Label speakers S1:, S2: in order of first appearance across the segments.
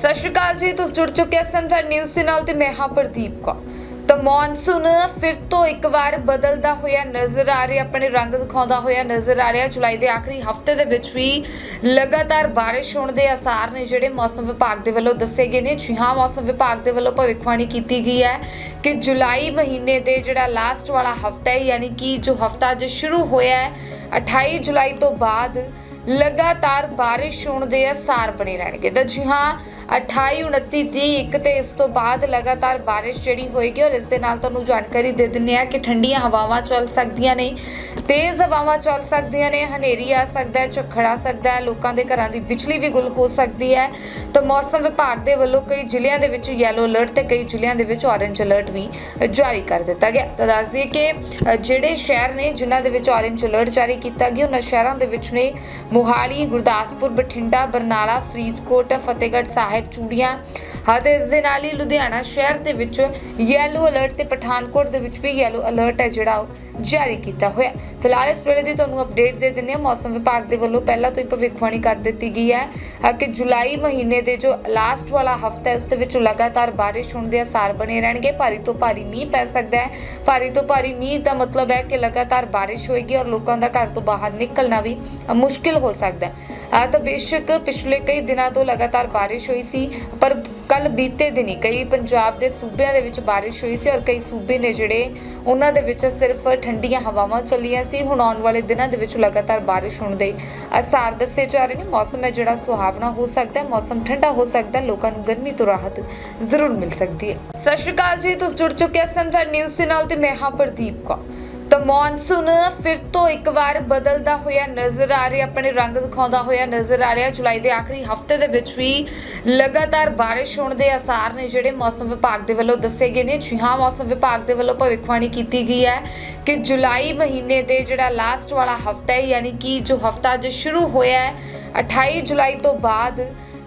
S1: ਸਤਿ ਸ਼੍ਰੀ ਅਕਾਲ ਜੀ, ਤੁਸੀਂ ਜੁੜ ਚੁੱਕੇ ਹੋ ਸੰਸਦ ਨਿਊਜ਼ ਦੇ ਨਾਲ ਤੇ ਮੈਂ ਹਾਂ ਪ੍ਰਦੀਪ ਕੌਰ। ਤਾਂ ਮੌਨਸੂਨ ਫਿਰ ਤੋਂ ਇੱਕ ਵਾਰ ਬਦਲਦਾ ਹੋਇਆ ਨਜ਼ਰ ਆ ਰਿਹਾ, ਆਪਣੇ ਰੰਗ ਦਿਖਾਉਂਦਾ ਹੋਇਆ ਨਜ਼ਰ ਆ ਰਿਹਾ। ਜੁਲਾਈ ਦੇ ਆਖਰੀ ਹਫ਼ਤੇ ਦੇ ਵਿੱਚ ਵੀ ਲਗਾਤਾਰ ਬਾਰਿਸ਼ ਹੋਣ ਦੇ ਆਸਾਰ ਨੇ ਜਿਹੜੇ ਮੌਸਮ ਵਿਭਾਗ ਦੇ ਵੱਲੋਂ ਦੱਸੇ ਗਏ ਨੇ। ਜੀ ਹਾਂ, ਮੌਸਮ ਵਿਭਾਗ ਦੇ ਵੱਲੋਂ ਭਵਿੱਖਬਾਣੀ ਕੀਤੀ ਗਈ ਹੈ ਕਿ ਜੁਲਾਈ ਮਹੀਨੇ ਦੇ ਜਿਹੜਾ ਲਾਸਟ ਵਾਲਾ ਹਫਤਾ ਹੈ, ਯਾਨੀ ਕਿ ਜੋ ਹਫਤਾ ਅੱਜ ਸ਼ੁਰੂ ਹੋਇਆ ਹੈ 28 ਜੁਲਾਈ ਤੋਂ ਬਾਅਦ ਲਗਾਤਾਰ ਬਾਰਿਸ਼ ਹੋਣ ਦੇ ਆਸਾਰ ਬਣੇ ਰਹਿਣਗੇ। ਤਾਂ ਜੀ ਹਾਂ 28 29 30 ਇੱਕ ਤੇ ਇਸ ਤੋਂ ਬਾਅਦ ਲਗਾਤਾਰ ਬਾਰਿਸ਼ ਜਿਹੜੀ ਹੋਏਗੀ ਔਰ ਇਸ ਦੇ ਨਾਲ ਤੁਹਾਨੂੰ ਜਾਣਕਾਰੀ ਦੇ ਦਿੰਨੇ ਆ ਕਿ ਠੰਡੀਆਂ ਹਵਾਵਾਂ ਚੱਲ ਸਕਦੀਆਂ ਨੇ, ਤੇਜ਼ ਹਵਾਵਾਂ ਚੱਲ ਸਕਦੀਆਂ ਨੇ, ਹਨੇਰੀ ਆ ਸਕਦਾ ਹੈ, ਝੱਖੜ ਆ ਸਕਦਾ ਹੈ, ਲੋਕਾਂ ਦੇ ਘਰਾਂ ਦੀ ਬਿਜਲੀ ਵੀ ਗੁੱਲ ਹੋ ਸਕਦੀ ਹੈ। ਤਾਂ ਮੌਸਮ ਵਿਭਾਗ ਦੇ ਵੱਲੋਂ ਕਈ ਜ਼ਿਲ੍ਹਿਆਂ ਦੇ ਵਿੱਚ ਯੈਲੋ ਅਲਰਟ ਤੇ ਕਈ ਜ਼ਿਲ੍ਹਿਆਂ ਦੇ ਵਿੱਚ ਔਰੇਂਜ ਅਲਰਟ ਵੀ ਜਾਰੀ ਕਰ ਦਿੱਤਾ ਗਿਆ। ਤਾਂ ਦੱਸ ਦਈਏ ਕਿ ਜਿਹੜੇ ਸ਼ਹਿਰ ਨੇ ਜਿਨ੍ਹਾਂ ਦੇ ਵਿੱਚ ਔਰੇਂਜ ਅਲਰਟ ਜਾਰੀ ਕੀਤਾ ਗਿਆ, ਉਹਨਾਂ ਸ਼ਹਿਰਾਂ ਦੇ ਵਿੱਚ ਨੇ ਮੋਹਾਲੀ, ਗੁਰਦਾਸਪੁਰ, ਬਠਿੰਡਾ, ਬਰਨਾਲਾ, ਫਰੀਦਕੋਟ, ਫਤਿਹਗੜ੍ਹ ਸਾਹਿਬ ਚੂੜੀਆਂ। ਅਤੇ ਇਸ ਦੇ ਨਾਲ ਹੀ ਲੁਧਿਆਣਾ ਸ਼ਹਿਰ ਦੇ ਵਿੱਚ ਯੈਲੋ ਅਲਰਟ ਤੇ ਪਠਾਨਕੋਟ ਦੇ ਵਿੱਚ ਵੀ ਯੈਲੋ ਅਲਰਟ ਹੈ ਜਿਹੜਾ ਉਹ ਜਾਰੀ ਕੀਤਾ ਹੋਇਆ ਫਿਲਹਾਲ ਇਸ ਵੇਲੇ ਦੀ ਤੁਹਾਨੂੰ ਅਪਡੇਟ ਦੇ ਦਿੰਦੇ ਹਾਂ। ਮੌਸਮ ਵਿਭਾਗ ਦੇ ਵੱਲੋਂ ਪਹਿਲਾਂ ਤੋਂ ਹੀ ਭਵਿੱਖਬਾਣੀ ਕਰ ਦਿੱਤੀ ਗਈ ਹੈ ਕਿ ਜੁਲਾਈ ਮਹੀਨੇ ਦੇ ਜੋ ਲਾਸਟ ਵਾਲਾ ਹਫਤਾ ਹੈ, ਉਸ ਦੇ ਵਿੱਚ ਲਗਾਤਾਰ ਬਾਰਿਸ਼ ਹੋਣ ਦੇ ਅਸਾਰ ਬਣੇ ਰਹਿਣਗੇ। ਭਾਰੀ ਤੋਂ ਭਾਰੀ ਮੀਂਹ ਪੈ ਸਕਦਾ ਹੈ। ਭਾਰੀ ਤੋਂ ਭਾਰੀ ਮੀਂਹ ਦਾ ਮਤਲਬ ਹੈ ਕਿ ਲਗਾਤਾਰ ਬਾਰਿਸ਼ ਹੋਏਗੀ ਔਰ ਲੋਕਾਂ ਦਾ ਘਰ ਤੋਂ ਬਾਹਰ ਨਿਕਲਣਾ ਵੀ ਮੁਸ਼ਕਿਲ ਹੋ ਸਕਦਾ ਹੈ। ਤਾਂ ਬੇਸ਼ੱਕ ਪਿਛਲੇ ਕਈ ਦਿਨਾਂ ਤੋਂ ਲਗਾਤਾਰ ਬਾਰਿਸ਼ ਹੋਈ ਸੀ, ਪਰ ਕੱਲ ਬੀਤੇ ਦਿਨੀ ਕਈ ਪੰਜਾਬ ਦੇ ਸੂਬਿਆਂ ਦੇ ਵਿੱਚ ਬਾਰਿਸ਼ ਹੋਈ ਸੀ ਔਰ ਕਈ ਸੂਬੇ ਨੇ ਜਿਹੜੇ ਉਹਨਾਂ ਦੇ ਵਿੱਚ ਸਿਰਫ ਠੰਡੀਆਂ ਹਵਾਵਾਂ ਚੱਲੀਆਂ ਸੀ। ਹੁਣ ਆਉਣ ਵਾਲੇ ਦਿਨਾਂ ਦੇ ਵਿੱਚ ਲਗਾਤਾਰ ਬਾਰਿਸ਼ ਹੋਣ ਦੇ ਅਸਾਰ ਦੱਸੇ ਜਾ ਰਹੇ ਨੇ। ਮੌਸਮ ਹੈ ਜਿਹੜਾ ਸੁਹਾਵਣਾ ਹੋ ਸਕਦਾ ਹੈ। ਮੌਸਮ ਠੰਡਾ ਹੋ ਸਕਦਾ ਹੈ। ਲੋਕਾਂ ਨੂੰ ਗਰਮੀ ਤੋਂ ਰਾਹਤ ਜ਼ਰੂਰ ਮਿਲ ਸਕਦੀ ਹੈ। ਸਤਿ ਸ਼੍ਰੀ ਅਕਾਲ ਜੀ, ਤੁਸੀਂ ਜੁੜ ਚੁੱਕੇ ਹੋ ਸੰਸਦ ਨਿਊਜ਼ ਦੇ ਨਾਲ ਤੇ ਮੈਂ ਹਾਂ ਪ੍ਰਦੀਪ ਕੌਰ। ਮੌਨਸੂਨ ਫਿਰ ਤੋਂ ਇੱਕ ਵਾਰ ਬਦਲਦਾ ਹੋਇਆ ਨਜ਼ਰ ਆ ਰਿਹਾ, ਆਪਣੇ ਰੰਗ ਦਿਖਾਉਂਦਾ ਹੋਇਆ ਨਜ਼ਰ ਆ ਰਿਹਾ। ਜੁਲਾਈ ਦੇ ਆਖਰੀ ਹਫ਼ਤੇ ਦੇ ਵਿੱਚ ਵੀ ਲਗਾਤਾਰ ਬਾਰਿਸ਼ ਹੋਣ ਦੇ ਆਸਾਰ ਨੇ ਜਿਹੜੇ ਮੌਸਮ ਵਿਭਾਗ ਦੇ ਵੱਲੋਂ ਦੱਸੇ ਗਏ ਨੇ। ਜੀ ਹਾਂ, ਮੌਸਮ ਵਿਭਾਗ ਦੇ ਵੱਲੋਂ ਭਵਿੱਖਬਾਣੀ ਕੀਤੀ ਗਈ ਹੈ ਕਿ ਜੁਲਾਈ ਮਹੀਨੇ ਦੇ ਜਿਹੜਾ ਲਾਸਟ ਵਾਲਾ ਹਫਤਾ ਹੈ, ਯਾਨੀ ਕਿ ਜੋ ਹਫਤਾ ਅੱਜ ਸ਼ੁਰੂ ਹੋਇਆ ਹੈ 28 ਜੁਲਾਈ ਤੋਂ ਬਾਅਦ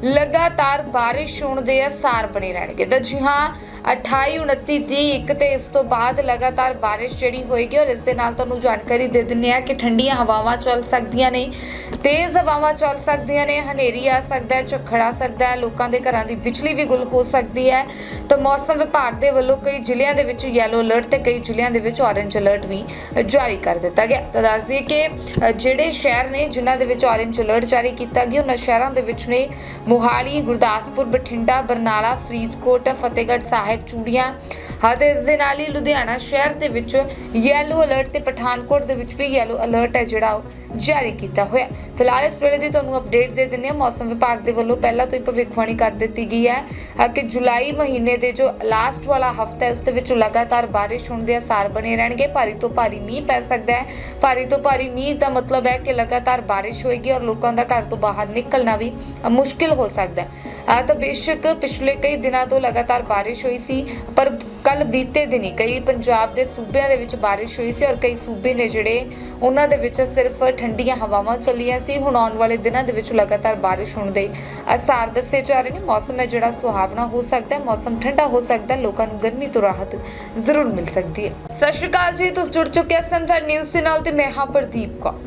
S1: ਲਗਾਤਾਰ ਬਾਰਿਸ਼ ਹੋਣ ਦੇ ਆਸਾਰ ਬਣੇ ਰਹਿਣਗੇ। ਤਾਂ ਜੀ ਹਾਂ 28 29 30 ਇੱਕ ਤੇ ਇਸ ਤੋਂ ਬਾਅਦ ਲਗਾਤਾਰ ਬਾਰਿਸ਼ ਜਿਹੜੀ ਹੋਏਗੀ ਔਰ ਇਸ ਦੇ ਨਾਲ ਤੁਹਾਨੂੰ ਜਾਣਕਾਰੀ ਦੇ ਦਿੰਨੇ ਆ ਕਿ ਠੰਡੀਆਂ ਹਵਾਵਾਂ ਚੱਲ ਸਕਦੀਆਂ ਨੇ, ਤੇਜ਼ ਹਵਾਵਾਂ ਚੱਲ ਸਕਦੀਆਂ ਨੇ, ਹਨੇਰੀ ਆ ਸਕਦਾ ਹੈ, ਝੱਖੜ ਆ ਸਕਦਾ ਹੈ, ਲੋਕਾਂ ਦੇ ਘਰਾਂ ਦੀ ਬਿਜਲੀ ਵੀ ਗੁੱਲ ਹੋ ਸਕਦੀ ਹੈ। ਤਾਂ ਮੌਸਮ ਵਿਭਾਗ ਦੇ ਵੱਲੋਂ ਕਈ ਜ਼ਿਲ੍ਹਿਆਂ ਦੇ ਵਿੱਚ ਯੈਲੋ ਅਲਰਟ ਤੇ ਕਈ ਜ਼ਿਲ੍ਹਿਆਂ ਦੇ ਵਿੱਚ ਔਰੇਂਜ ਅਲਰਟ ਵੀ ਜਾਰੀ ਕਰ ਦਿੱਤਾ ਗਿਆ। ਤਾਂ ਦੱਸ ਦਈਏ ਕਿ ਜਿਹੜੇ ਸ਼ਹਿਰ ਨੇ, ਜਿਨ੍ਹਾਂ ਦੇ ਵਿੱਚ ਔਰੇਂਜ ਅਲਰਟ ਜਾਰੀ ਕੀਤਾ ਗਿਆ। ਉਹਨਾਂ ਸ਼ਹਿਰਾਂ ਦੇ ਵਿੱਚ ਨੇ। ਮੋਹਾਲੀ, ਗੁਰਦਾਸਪੁਰ, ਬਠਿੰਡਾ, ਬਰਨਾਲਾ, ਫਰੀਦਕੋਟ, ਫਤਿਹਗੜ੍ਹ ਸਾਹਿਬ, ਚੂੜੀਆਂ। ਅਤੇ ਇਸ ਦੇ ਨਾਲ ਹੀ ਲੁਧਿਆਣਾ ਸ਼ਹਿਰ ਦੇ ਵਿੱਚ ਯੈਲੋ ਅਲਰਟ ਤੇ ਪਠਾਨਕੋਟ ਦੇ ਵਿੱਚ ਵੀ ਯੈਲੋ ਅਲਰਟ ਹੈ ਜਿਹੜਾ ਉਹ ਜਾਰੀ ਕੀਤਾ ਹੋਇਆ। ਫਿਲਹਾਲ ਇਸ ਵੇਲੇ ਦੀ ਤੁਹਾਨੂੰ ਅਪਡੇਟ ਦੇ ਦਿੰਦੇ ਹਾਂ। ਮੌਸਮ ਵਿਭਾਗ ਦੇ ਵੱਲੋਂ ਪਹਿਲਾਂ ਤੋਂ ਹੀ ਭਵਿੱਖਬਾਣੀ ਕਰ ਦਿੱਤੀ ਗਈ ਹੈ। ਕਿ ਜੁਲਾਈ ਮਹੀਨੇ ਦੇ ਜੋ ਲਾਸਟ ਵਾਲਾ ਹਫਤਾ ਹੈ, ਉਸ ਦੇ ਵਿੱਚ ਲਗਾਤਾਰ ਬਾਰਿਸ਼ ਹੋਣ ਦੇ ਆਸਾਰ ਬਣੇ ਰਹਿਣਗੇ। ਭਾਰੀ ਤੋਂ ਭਾਰੀ ਮੀਂਹ ਪੈ ਸਕਦਾ ਹੈ। ਭਾਰੀ ਤੋਂ ਭਾਰੀ ਮੀਂਹ ਦਾ ਮਤਲਬ ਹੈ ਕਿ ਲਗਾਤਾਰ ਬਾਰਿਸ਼ ਹੋਏਗੀ ਔਰ ਲੋਕਾਂ ਦਾ ਘਰ ਤੋਂ ਬਾਹਰ ਨਿਕਲਣਾ ਵੀ ਮੁਸ਼ਕਿਲ ਹੋ ਸਕਦਾ ਹੈ। ਤਾਂ ਬੇਸ਼ੱਕ ਪਿਛਲੇ ਕਈ ਦਿਨਾਂ ਤੋਂ ਲਗਾਤਾਰ ਬਾਰਿਸ਼ ਹੋਈ ਸੀ, ਪਰ ਕੱਲ ਬੀਤੇ ਦਿਨੀ ਕਈ ਪੰਜਾਬ ਦੇ ਸੂਬਿਆਂ ਦੇ ਵਿੱਚ ਬਾਰਿਸ਼ ਹੋਈ ਸੀ ਔਰ ਕਈ ਸੂਬੇ ਨੇ ਜਿਹੜੇ ਉਹਨਾਂ ਦੇ ਵਿੱਚ ਸਿਰਫ ਠੰਡੀਆਂ ਹਵਾਵਾਂ ਚੱਲੀਆਂ ਸੀ। ਹੁਣ ਆਉਣ ਵਾਲੇ ਦਿਨਾਂ ਦੇ ਵਿੱਚ ਲਗਾਤਾਰ ਬਾਰਿਸ਼ ਹੋਣ ਦੇ ਅਸਾਰ ਦੱਸੇ ਜਾ ਰਹੇ ਨੇ। ਮੌਸਮ ਹੈ ਜਿਹੜਾ ਸੁਹਾਵਣਾ ਹੋ ਸਕਦਾ ਹੈ, ਮੌਸਮ ਠੰਡਾ ਹੋ ਸਕਦਾ ਹੈ, ਲੋਕਾਂ ਨੂੰ ਗਰਮੀ ਤੋਂ ਰਾਹਤ ਜ਼ਰੂਰ ਮਿਲ ਸਕਦੀ ਹੈ। ਸਤਿ ਸ਼੍ਰੀ ਅਕਾਲ ਜੀ, ਤੁਸੀਂ ਜੁੜ ਚੁੱਕੇ ਹੋ ਸੰਸਦ ਨਿਊਜ਼ ਦੇ ਨਾਲ ਤੇ ਮੈਂ ਹਾਂ ਪ੍ਰਦੀਪ ਕੌਰ।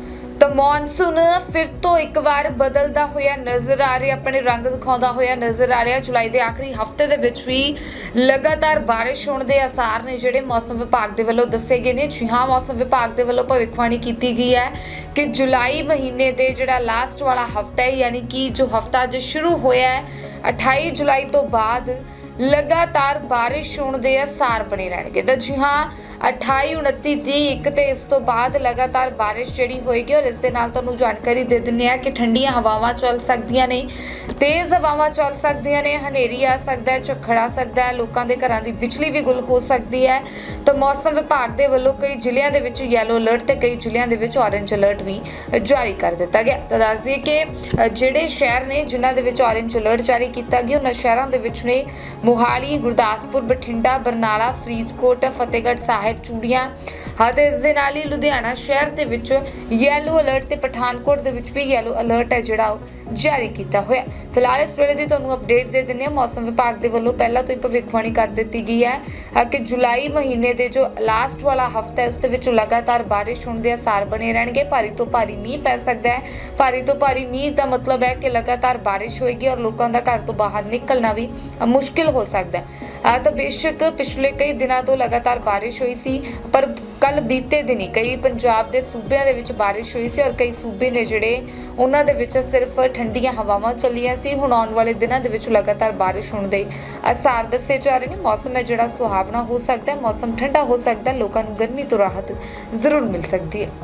S1: ਤਾਂ ਮੌਨਸੂਨ ਫਿਰ ਤੋਂ ਇੱਕ ਵਾਰ ਬਦਲਦਾ ਹੋਇਆ ਨਜ਼ਰ ਆ ਰਿਹਾ, ਆਪਣੇ ਰੰਗ ਦਿਖਾਉਂਦਾ ਹੋਇਆ ਨਜ਼ਰ ਆ ਰਿਹਾ। ਜੁਲਾਈ ਦੇ ਆਖਰੀ ਹਫ਼ਤੇ ਦੇ ਵਿੱਚ ਵੀ ਲਗਾਤਾਰ ਬਾਰਿਸ਼ ਹੋਣ ਦੇ ਆਸਾਰ ਨੇ ਜਿਹੜੇ ਮੌਸਮ ਵਿਭਾਗ ਦੇ ਵੱਲੋਂ ਦੱਸੇ ਗਏ ਨੇ। ਜੀ ਹਾਂ, ਮੌਸਮ ਵਿਭਾਗ ਦੇ ਵੱਲੋਂ ਭਵਿੱਖਬਾਣੀ ਕੀਤੀ ਗਈ ਹੈ ਕਿ ਜੁਲਾਈ ਮਹੀਨੇ ਦੇ ਜਿਹੜਾ ਲਾਸਟ ਵਾਲਾ ਹਫਤਾ ਹੈ, ਯਾਨੀ ਕਿ ਜੋ ਹਫਤਾ ਅੱਜ ਸ਼ੁਰੂ ਹੋਇਆ ਹੈ 28 ਜੁਲਾਈ ਤੋਂ ਬਾਅਦ ਲਗਾਤਾਰ ਬਾਰਿਸ਼ ਹੋਣ ਦੇ ਆਸਾਰ ਬਣੇ ਰਹਿਣਗੇ। ਤਾਂ ਜੀ ਹਾਂ 28 29 30 ਇੱਕ ਤੇ ਇਸ ਤੋਂ ਬਾਅਦ ਲਗਾਤਾਰ ਬਾਰਿਸ਼ ਜਿਹੜੀ ਹੋਏਗੀ ਔਰ ਇਸ ਦੇ ਨਾਲ ਤੁਹਾਨੂੰ ਜਾਣਕਾਰੀ ਦੇ ਦਿੰਨੇ ਆ ਕਿ ਠੰਡੀਆਂ ਹਵਾਵਾਂ ਚੱਲ ਸਕਦੀਆਂ ਨੇ, ਤੇਜ਼ ਹਵਾਵਾਂ ਚੱਲ ਸਕਦੀਆਂ ਨੇ, ਹਨੇਰੀ ਆ ਸਕਦਾ ਹੈ, ਝੱਖੜ ਆ ਸਕਦਾ ਹੈ, ਲੋਕਾਂ ਦੇ ਘਰਾਂ ਦੀ ਬਿਜਲੀ ਵੀ ਗੁੱਲ ਹੋ ਸਕਦੀ ਹੈ। ਤਾਂ ਮੌਸਮ ਵਿਭਾਗ ਦੇ ਵੱਲੋਂ ਕਈ ਜ਼ਿਲ੍ਹਿਆਂ ਦੇ ਵਿੱਚ ਯੈਲੋ ਅਲਰਟ ਤੇ ਕਈ ਜ਼ਿਲ੍ਹਿਆਂ ਦੇ ਵਿੱਚ ਔਰੇਂਜ ਅਲਰਟ ਵੀ ਜਾਰੀ ਕਰ ਦਿੱਤਾ ਗਿਆ। ਤਾਂ ਦੱਸ ਦਈਏ ਕਿ ਜਿਹੜੇ ਸ਼ਹਿਰ ਨੇ ਜਿਨ੍ਹਾਂ ਦੇ ਵਿੱਚ ਔਰੇਂਜ ਅਲਰਟ ਜਾਰੀ ਕੀਤਾ ਗਿਆ, ਉਹਨਾਂ ਸ਼ਹਿਰਾਂ ਦੇ ਵਿੱਚ ਨੇ ਮੋਹਾਲੀ, ਗੁਰਦਾਸਪੁਰ, ਬਠਿੰਡਾ, ਬਰਨਾਲਾ, ਫਰੀਦਕੋਟ, ਫਤਿਹਗੜ੍ਹ ਸਾਹਿਬ, ਚੂੜੀਆਂ ਅਤੇ ਇਸ ਦੇ ਨਾਲ ਹੀ ਲੁਧਿਆਣਾ ਸ਼ਹਿਰ ਦੇ ਵਿੱਚ ਯੈਲੋ ਅਲਰਟ ਤੇ ਪਠਾਨਕੋਟ ਦੇ ਵਿੱਚ ਵੀ ਯੈਲੋ ਅਲਰਟ ਹੈ ਜਿਹੜਾ ਉਹ ਜਾਰੀ ਕੀਤਾ ਹੋਇਆ। ਫਿਲਹਾਲ ਇਸ ਵੇਲੇ ਦੀ ਤੁਹਾਨੂੰ ਅਪਡੇਟ ਦੇ ਦਿੰਦੇ ਹਾਂ। ਮੌਸਮ ਵਿਭਾਗ ਦੇ ਵੱਲੋਂ ਪਹਿਲਾਂ ਤੋਂ ਹੀ ਭਵਿੱਖਬਾਣੀ ਕਰ ਦਿੱਤੀ ਗਈ ਹੈ ਕਿ ਜੁਲਾਈ ਮਹੀਨੇ ਦੇ ਜੋ ਲਾਸਟ ਵਾਲਾ ਹਫਤਾ ਹੈ, ਉਸ ਦੇ ਵਿੱਚ ਲਗਾਤਾਰ ਬਾਰਿਸ਼ ਹੋਣ ਦੇ ਅਸਾਰ ਬਣੇ ਰਹਿਣਗੇ। ਭਾਰੀ ਤੋਂ ਭਾਰੀ ਮੀਂਹ ਪੈ ਸਕਦਾ ਹੈ। ਭਾਰੀ ਤੋਂ ਭਾਰੀ ਮੀਂਹ ਦਾ ਮਤਲਬ ਹੈ ਕਿ ਲਗਾਤਾਰ ਬਾਰਿਸ਼ ਹੋਏਗੀ ਔਰ ਲੋਕਾਂ ਦਾ ਘਰ ਤੋਂ ਬਾਹਰ ਨਿਕਲਣਾ ਵੀ ਮੁਸ਼ਕਿਲ ਹੋ ਸਕਦਾ ਹੈ। ਤਾਂ ਬੇਸ਼ੱਕ ਪਿਛਲੇ ਕਈ ਦਿਨਾਂ ਤੋਂ ਲਗਾਤਾਰ ਬਾਰਿਸ਼ ਹੋਈ ਸੀ, ਪਰ ਕੱਲ ਬੀਤੇ ਦਿਨੀ ਕਈ ਪੰਜਾਬ ਦੇ ਸੂਬਿਆਂ ਦੇ ਵਿੱਚ ਬਾਰਿਸ਼ ਹੋਈ ਸੀ ਔਰ ਕਈ ਸੂਬੇ ਨੇ ਜਿਹੜੇ ਉਹਨਾਂ ਦੇ ਵਿੱਚ ਸਿਰਫ ਠੰਡੀਆਂ ਹਵਾਵਾਂ ਚੱਲੀਆਂ ਸੀ। ਹੁਣ ਆਉਣ ਵਾਲੇ ਦਿਨਾਂ ਦੇ ਵਿੱਚ ਲਗਾਤਾਰ ਬਾਰਿਸ਼ ਹੋਣ ਦੇ ਅਸਾਰ ਦੱਸੇ ਜਾ ਰਹੇ ਨੇ। ਮੌਸਮ ਹੈ ਜਿਹੜਾ ਸੁਹਾਵਣਾ ਹੋ ਸਕਦਾ ਹੈ, ਮੌਸਮ ਠੰਡਾ ਹੋ ਸਕਦਾ ਹੈ। ਲੋਕਾਂ ਨੂੰ ਗਰਮੀ ਤੋਂ ਰਾਹਤ ਜ਼ਰੂਰ ਮਿਲ ਸਕਦੀ ਹੈ।